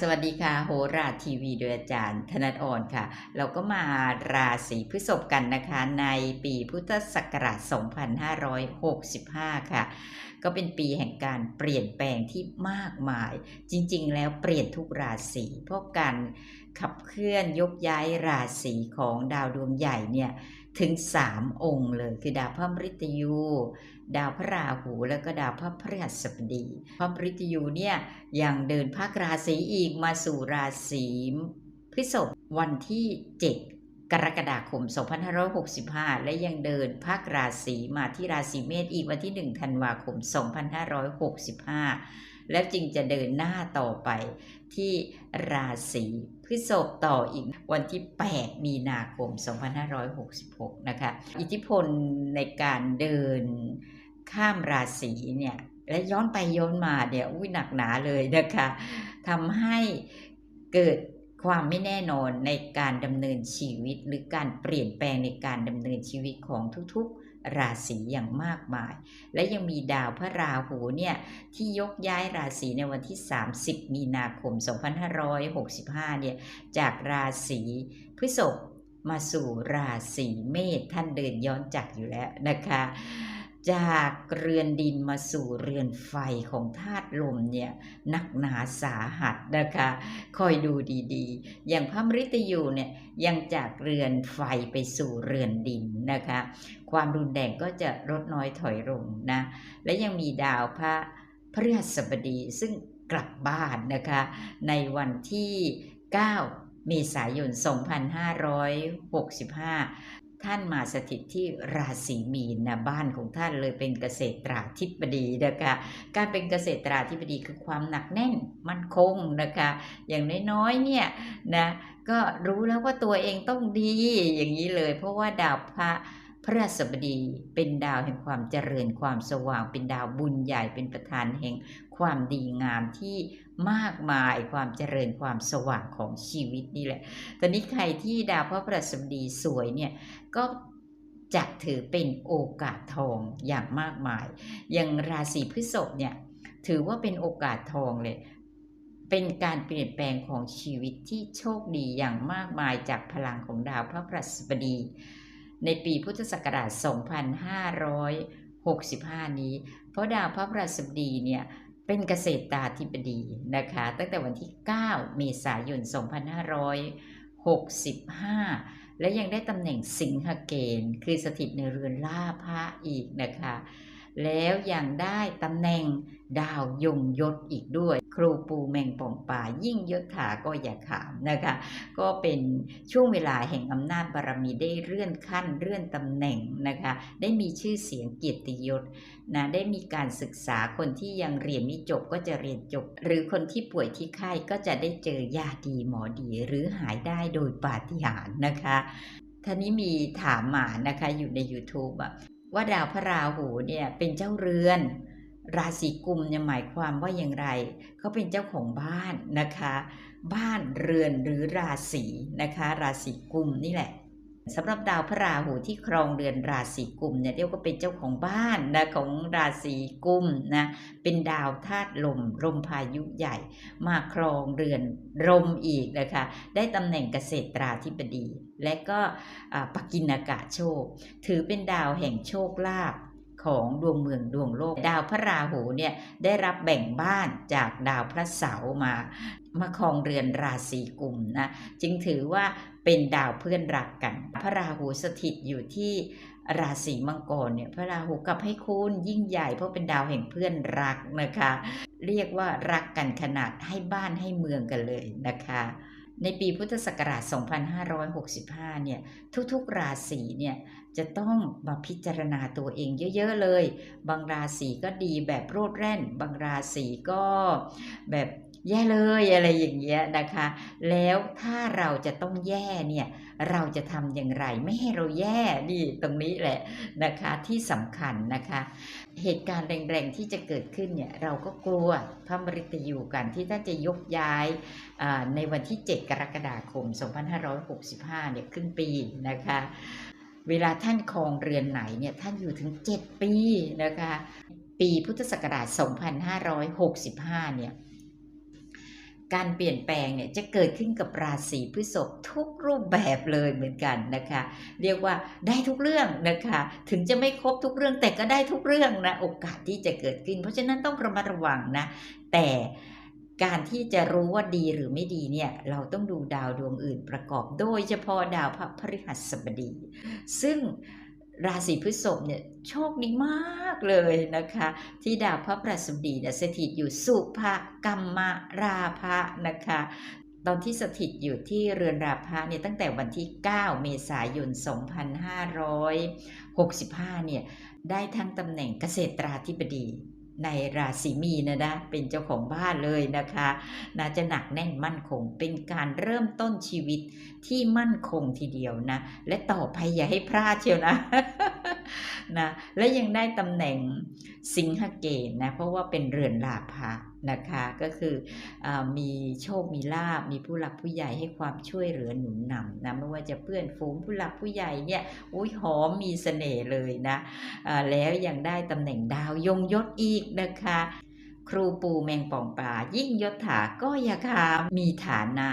สวัสดีค่ะ โหราทีวีโดยอาจารย์ธนัทอ่อนค่ะ เราก็มาราศีพฤษภกันนะคะ ในปีพุทธศักราช 2565 ค่ะ ก็เป็นปีแห่งการเปลี่ยนแปลงที่มากมาย จริงๆ แล้วเปลี่ยนทุกราศีเพราะการขับเคลื่อนยกย้ายราศีของดาวดวงใหญ่เนี่ย ถึง3องค์เลย คือดาวพระมฤตยู ดาวพระราหูแล้วก็ดาวพระพฤหัสบดี พระมฤตยูเนี่ยยังเดินภาคราศีอีกมาสู่ราศีพฤษภวันที่ 7 กรกฎาคม 2565 และยังเดินภาคราศีมาที่ราศีเมษอีกวันที่ 1 ธันวาคม 2565 แล้วจึงจะเดินหน้าต่อไปที่ราศีพฤษภต่ออีกวันที่ 8 มีนาคม 2566 นะคะ อิทธิพลในการเดินข้ามราศีเนี่ยและย้อนไปย้อนมาเนี่ยอุ้ยหนักหนาเลยนะคะทำให้เกิดความไม่แน่นอนในการดำเนินชีวิต หรือการเปลี่ยนแปลงในการดำเนินชีวิตของทุกๆ ราศีอย่างมากมาย และยังมีดาวพระราหูเนี่ยที่ยกย้ายราศีในวันที่ 30 มีนาคม 2565 เนี่ยจากราศีพฤษภมาสู่ราศีเมษท่านเดินย้อนจักอยู่แล้วนะคะ จากเรือนดินมาสู่เรือนไฟของธาตุลมเนี่ยหนักหนาสาหัสนะคะคอยดูดีๆ อย่างพระมฤตยูเนี่ยยังจากเรือนไฟไปสู่เรือนดินนะคะ ความรุนแรงก็จะลดน้อยถอยลงนะและยังมีดาวพระพฤหัสบดีซึ่งกลับบ้านนะคะ ในวันที่ 9 เมษายน 2565 ท่านมาสถิตที่ราศีมีนนะบ้านของท่านเลยเป็นเกษตราธิบดีนะคะการเป็นเกษตราธิบดีคือความหนักแน่นมั่นคงนะคะ อย่างน้อยๆเนี่ยนะก็รู้แล้วว่าตัวเองต้องดีอย่างนี้เลย เพราะว่าดาวพระพระราสบดีเป็นดาวแห่งความเจริญความสว่างเป็นดาวบุญใหญ่เป็นประธานแห่ง ความดีงามที่มากมายความเจริญความสว่างของชีวิตนี่แหละ ตอนนี้ใครที่ดาวพระพฤหัสบดีสวยเนี่ยก็จะถือเป็นโอกาสทองอย่างมากมาย อย่างราศีพฤษภเนี่ยถือว่าเป็นโอกาสทองเลย เป็นการเปลี่ยนแปลงของชีวิตที่โชคดีอย่างมากมายจากพลังของดาวพระพฤหัสบดี ในปีพุทธศักราช 2565 นี้ เพราะดาวพระพฤหัสบดีเนี่ย เป็นเกษตราธิบดีนะคะ ตั้งแต่วันที่ 9 เมษายน 2565 และยังได้ตำแหน่งสิงหเกณฑ์ คือสถิตในเรือนล่าพระอีกนะคะ แล้วยังได้ตำแหน่งดาวยงยศอีกด้วย ครูปูแมงป่องป่ายิ่งยศถาก็อย่าขามนะคะ ก็เป็นช่วงเวลาแห่งอำนาจบารมีได้เลื่อนขั้นเลื่อนตำแหน่งนะคะ ได้มีชื่อเสียงเกียรติยศนะได้มีการศึกษาคนที่ยังเรียนไม่จบก็จะเรียนจบ หรือคนที่ป่วยที่ไข้ก็จะได้เจอยาดีหมอดีหรือหายได้โดยปาฏิหาริย์นะคะท่านี้มีถามมานะคะอยู่ใน YouTube อะ ว่าดาวพระราหูเนี่ยเป็นเจ้าเรือน ราศีกุมเนี่ยหมายความว่าอย่างไรเขาเป็นเจ้าของบ้านนะคะ บ้านเรือนหรือราศีนะคะ ราศีกุมนี่แหละ สำหรับดาวพระราหูที่ครองเรือนราศีกุมเนี่ยเรียกว่าเป็นเจ้าของบ้านนะของราศีกุมนะเป็นดาวธาตุลมลมพายุใหญ่ มาครองเรือนลมอีกนะคะได้ตำแหน่งเกษตราธิบดี และก็ปกินากาโชค ถือเป็นดาวแห่งโชคลาภ ของดวงเมืองดวงโลก ดาวพระราหูเนี่ยได้รับแบ่งบ้านจากดาวพระเสาร์มามาครองเรือนราศีกุมนะจึงถือว่าเป็นดาวเพื่อนรักกัน พระราหูสถิตอยู่ที่ราศีมังกรเนี่ยพระราหูกับให้คุณยิ่งใหญ่เพราะเป็นดาวแห่งเพื่อนรักนะคะ เรียกว่ารักกันขนาดให้บ้านให้เมืองกันเลยนะคะในปีพุทธศักราช 2565 เนี่ย ทุกๆ ราศีเนี่ย จะต้องมาพิจารณาตัวเองเยอะ ๆ เลย บางราศีก็ดีแบบโรดแร่น บางราศีก็แบบแย่เลยอะไรอย่างเงี้ยนะคะ แล้วถ้าเราจะต้องแย่เนี่ยเราจะทำอย่างไรไม่ให้เราแย่นี่ตรงนี้แหละนะคะที่สำคัญนะคะ เหตุการณ์แรงๆที่จะเกิดขึ้นเนี่ยเราก็กลัวพระมฤตยูกันที่ท่านจะยกย้ายในวันที่ 7 กรกฎาคม 2565เนี่ยขึ้นปีนะคะ เวลาท่านครองเรือนไหนเนี่ยท่านอยู่ถึง 7 ปีนะคะ ปีพุทธศักราช 2565 เนี่ย การเปลี่ยนแปลงเนี่ยจะเกิดขึ้นกับราศีพฤษภทุกรูปแบบเลยเหมือนกันนะคะ เรียกว่าได้ทุกเรื่องนะคะ ถึงจะไม่ครบทุกเรื่องแต่ก็ได้ทุกเรื่องนะโอกาสที่จะเกิดขึ้น เพราะฉะนั้นต้องระมัดระวังนะ แต่ การที่จะรู้ว่าดีหรือไม่ดีเนี่ยเราต้องดูดาวดวงอื่นประกอบ โดยเฉพาะดาวพระพฤหัสบดี ซึ่งราศีพฤษภเนี่ยโชคดีมากเลยนะคะ ที่ดาวพระประสบดีเนี่ยสถิตอยู่สุภกรรมราภะนะคะตอนที่สถิตอยู่ที่เรือนราพะเนี่ยตั้งแต่วันที่ 9 เมษายน 2565 เนี่ยได้ทั้งตำแหน่งเกษตราธิบดี ในราศีมีนะนะเป็นเจ้าของบ้านเลยนะคะน่าจะหนักแน่นมั่นคง เป็นการเริ่มต้นชีวิตที่มั่นคงทีเดียวนะ และต่อไปอย่าให้พลาดเชียวนะนะ และยังได้ตำแหน่งสิงหเกณฑ์นะ เพราะว่าเป็นเรือนลาภะ นะคะก็คืออมีโชคมีลาบมีผู้หลักผู้ใหญ่ให้ความช่วยเหลือหนุนนำนะไม่ว่าจะเพื่อนฝูงผู้หลักผู้ใหญ่เนี่ยอุ้ยหอมมีเสน่ห์เลยนะะแล้วยังได้ตำแหน่งดาวยงยศอีกนะคะ ครูปูแมงป่องปลายิ่งยศถาก็ยาคามีฐานะ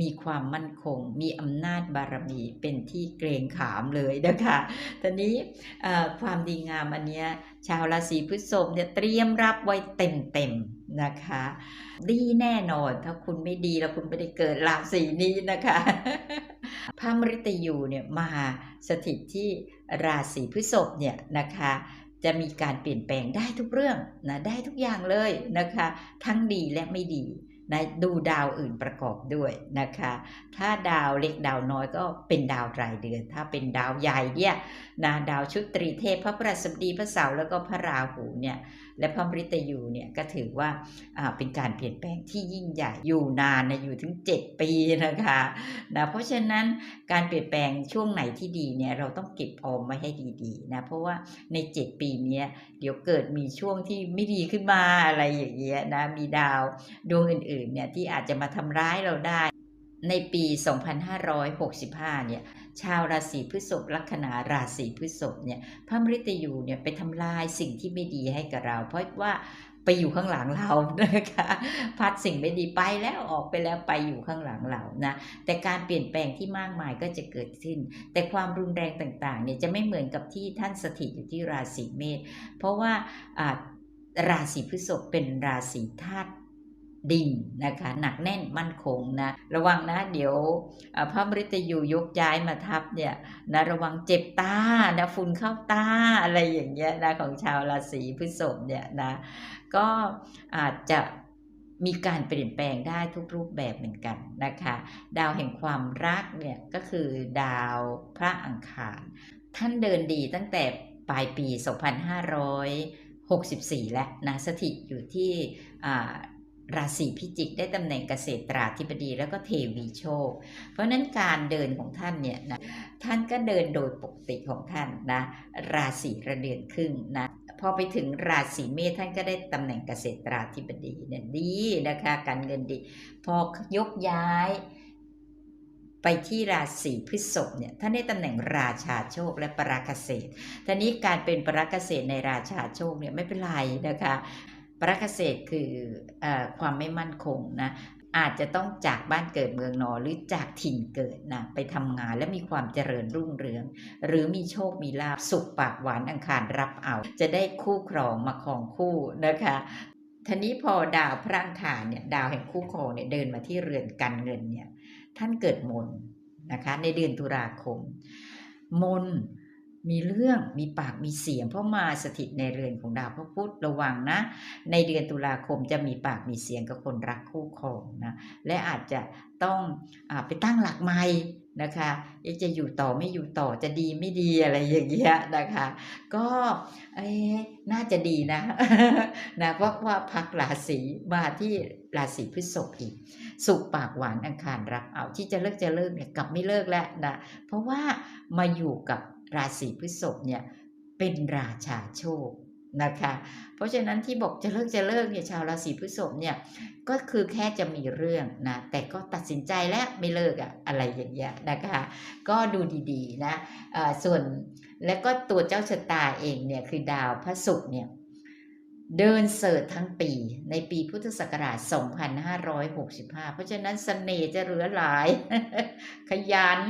มีความมั่นคง มีอำนาจบารมีเป็นที่เกรงขามเลยนะคะตอนนี้ความดีงามอันเนี้ยชาวราศีพฤษภเนี่ยเตรียมรับไว้เต็มๆนะคะ ดีแน่นอน ถ้าคุณไม่ดีแล้วคุณไม่ได้เกิดราศีนี้นะคะพระมฤตยูเนี่ยมาสถิตที่ราศีพฤษภเนี่ยนะคะจะมีการเปลี่ยนแปลงได้ทุกเรื่องนะได้ทุกอย่างเลยนะคะ ทั้งดีและไม่ดี นะดูดาวอื่นประกอบด้วยนะคะ ถ้าดาวเล็กดาวน้อยก็เป็นดาวรายเดือน ถ้าเป็นดาวใหญ่เนี่ยนะดาวชุดตรีเทพพระประสบดีพระเสาร์แล้วก็พระราหูเนี่ยและพระมฤตยูเนี่ยก็ถือว่าเป็นการเปลี่ยนแปลงที่ยิ่งใหญ่อยู่นานนะอยู่ถึง 7 ปีนะคะนะเพราะฉะนั้นการเปลี่ยนแปลงช่วงไหนที่ดีเนี่ยเราต้องเก็บออมไว้ให้ดีๆนะเพราะว่าใน 7 ปีนี้เดี๋ยวเกิดมีช่วงที่ไม่ดีขึ้นมาอะไรอย่างเงี้ยนะมีดาวดวงอื่นๆเนี่ยที่อาจจะมาทำร้ายเราได้ ในปี 2565 เนี่ย ชาวราศีพฤษภลัคนาราศีพฤษภเนี่ย พระมฤตยูเนี่ยไปทำลายสิ่งที่ไม่ดีให้กับเรา เพราะว่าไปอยู่ข้างหลังเรานะคะ พัดสิ่งไม่ดีไปแล้วออกไปแล้วไปอยู่ข้างหลังเรานะ แต่การเปลี่ยนแปลงที่มากมายก็จะเกิดขึ้น แต่ความรุนแรงต่างๆ เนี่ยจะไม่เหมือนกับที่ท่านสถิตอยู่ที่ราศีเมษ เพราะว่าราศีพฤษภเป็นราศีธาตุ ดิ่งนะคะหนักแน่นมั่นคงนะระวังนะเดี๋ยวพระมฤตยูยกย้ายมาทับเนี่ยนะระวังเจ็บตานะฝุ่นเข้าตาอะไรอย่างเงี้ยนะของชาวราศีพฤษภเนี่ยนะก็อาจจะมีการเปลี่ยนแปลงได้ทุกรูปแบบเหมือนกันนะคะ ดาวแห่งความรักเนี่ยก็คือดาวพระอังคาร ท่านเดินดีตั้งแต่ปลายปี 2564 แล้วนะสถิตอยู่ที่ ราศีพิจิกได้ตำแหน่งเกษตราธิบดีแล้วก็เทวีโชค เพราะนั้นการเดินของท่านเนี่ยนะท่านก็เดินโดยปกติของท่านนะราศีระเดือนครึ่งนะพอไปถึงราศีเมษท่านก็ได้ตำแหน่งเกษตราธิบดีเนี่ยดีนะคะการเงินดี พอยกย้ายไปที่ราศีพฤษภเนี่ยท่านได้ตำแหน่งราชาโชคและปราเกษตรทีนี้การเป็นปราเกษตรในราชาโชคเนี่ยไม่เป็นไรนะคะ ปรเกษตรคืออความไม่มั่นคงนะอาจจะต้องจากบ้านเกิดเมืองนอหรือจากถิ่นเกิดนะไปทำงานและมีความเจริญรุ่งเรือง หรือมีโชคมีลาบสุขปากหวานอังคารรับเอา จะได้คู่ครองมาครองคู่นะคะทีนี้พอดาวพระอังคารเนี่ยดาวแห่งคู่ครองเนี่ยเดินมาที่เรือนการเงินเนี่ยท่านเกิดมนนะคะในเดือนตุลาคม มน มีเรื่องมีปากมีเสียงเพราะมาสถิตในเรือนของดาวพระพุธระวังนะ ในเดือนตุลาคมจะมีปากมีเสียงกับคนรักคู่ครองนะและอาจจะต้องอไปตั้งหลักใหม่นะคะจะอยู่ต่อไม่อยู่ต่อจะดีไม่ดีอะไรอย่างเงี้ยนะคะ ก็เอ๊น่าจะดีนะนะเพราะว่าพักราศีมาที่ราศีพฤษภอีก สุขปากหวานอังคารรับเอาที่จะเลิกจะเลิกเนี่ยกลับไม่เลิกแล้วนะเพราะว่ามาอยู่กับ ราศีพฤษภเนี่ยเป็นราชาโชคนะคะ เพราะฉะนั้นที่บอกจะเลิกจะเลิกเนี่ยชาวราศีพฤษภเนี่ยก็คือแค่จะมีเรื่องนะแต่ก็ตัดสินใจแล้วไม่เลิกอะอะไรอย่างเงี้ยนะคะก็ดูดีๆนะะส่วนและก็ตัวเจ้าชะตาเองเนี่ยคือดาวพระศุกร์เนี่ยเดินเสิร์ชทั้งปีในปีพุทธศักราช 2565 เพราะฉะนั้นเสน่ห์จะเหลือหลาย ขยัน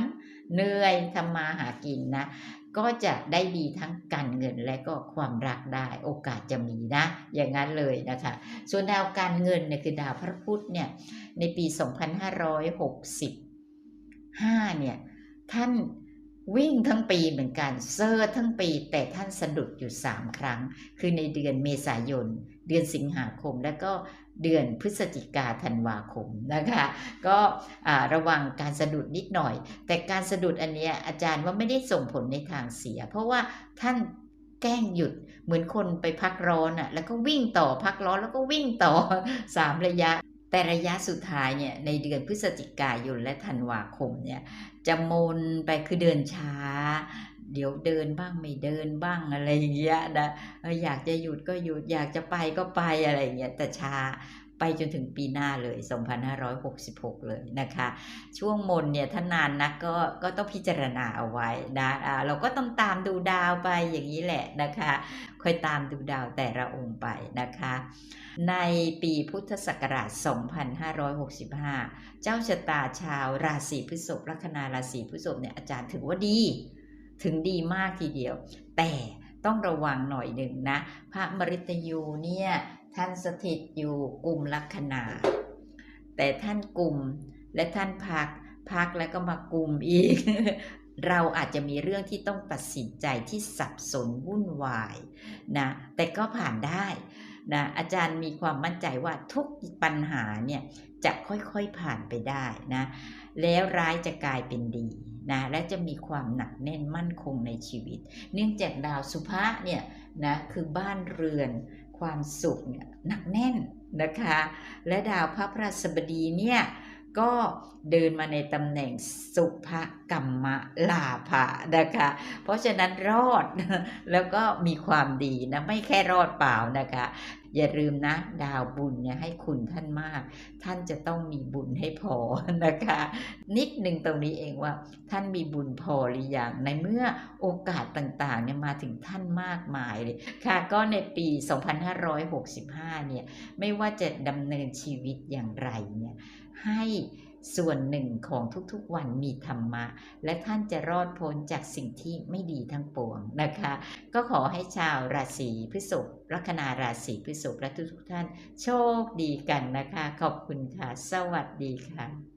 เหนื่อยทำมาหากินนะ ก็จะได้ดีทั้งการเงินและก็ความรักได้โอกาสจะมีนะ อย่างนั้นเลยนะคะ ส่วนดาวการเงินเนี่ยคือดาวพระพุธเนี่ยในปี 2565 เนี่ยท่าน วิ่งทั้งปีเหมือนกันเซอร์ทั้งปีแต่ท่านสะดุดอยู่3ครั้ง คือในเดือนเมษายน เดือนสิงหาคม และก็เดือนพฤศจิกาธันวาคมนะคะ ก็ระวังการสะดุดนิดหน่อย แต่การสะดุดอันเนี้ยอาจารย์ว่าไม่ได้ส่งผลในทางเสีย เพราะว่าท่านแกล้งหยุดเหมือนคนไปพักร้อนอะแล้วก็วิ่งต่อพักร้อนแล้วก็วิ่งต่อสามระยะ แต่ระยะสุดท้ายเนี่ยในเดือนพฤศจิกายนและธันวาคมเนี่ยจะมนไปคือเดินช้า เดี๋ยวเดินบ้างไม่เดินบ้างอะไรอย่างเงี้ยนะอยากจะหยุดก็หยุดอยากจะไปก็ไปอะไรอย่างเงี้ยแต่ช้าไปจนถึงปีหน้าเลย 2566 เลยนะคะ ช่วงมนเนี่ยถ้านานนักก็ก็ต้องพิจารณาเอาไว้นะอ่าเราก็ต้องตามดูดาวไปอย่างนี้แหละนะคะ ค่อยตามดูดาวแต่ละองค์ไปนะคะ ในปีพุทธศักราช 2565 เจ้าชะตาชาวราศีพฤษภลัคนาราศีพฤษภเนี่ยอาจารย์ถือว่าดี ถึงดีมากทีเดียว แต่ต้องระวังหน่อยหนึ่งนะ พระมฤตยูเนี่ยท่านสถิตอยู่กลุ่มลัคนา แต่ท่านกลุ่มและท่านพักพักแล้วก็มากลุ่มอีก เราอาจจะมีเรื่องที่ต้องตัดสินใจที่สับสนวุ่นวายนะแต่ก็ผ่านได้นะอาจารย์มีความมั่นใจว่าทุกปัญหาเนี่ยจะค่อยๆผ่านไปได้นะแล้วร้ายจะกลายเป็นดีนะและจะมีความหนักแน่นมั่นคงในชีวิต เนื่องจากดาวสุภะเนี่ยนะคือบ้านเรือนความสุขเนี่ยหนักแน่นนะคะ และดาวพระพฤหัสบดีเนี่ย ก็เดินมาในตำแหน่งสุภกรรมลาภะนะคะ เพราะฉะนั้นรอดแล้วก็มีความดีนะ ไม่แค่รอดเปล่านะคะ อย่าลืมนะ ดาวบุญเนี่ยให้คุณท่านมาก ท่านจะต้องมีบุญให้พอนะคะ นิดหนึ่งตรงนี้เองว่า ท่านมีบุญพอหรือยังในเมื่อโอกาสต่างๆเนี่ยมาถึงท่านมากมายเลยค่ะ ก็ในปี 2565 เนี่ย ไม่ว่าจะดำเนินชีวิตอย่างไรเนี่ย ให้ส่วนหนึ่งของทุกๆวันมีธรรมะ และท่านจะรอดพ้นจากสิ่งที่ไม่ดีทั้งปวงนะคะ ก็ขอให้ชาวราศีพฤษภลัคนาราศีพฤษภและทุกๆท่าน โชคดีกันนะคะ ขอบคุณค่ะ สวัสดีค่ะ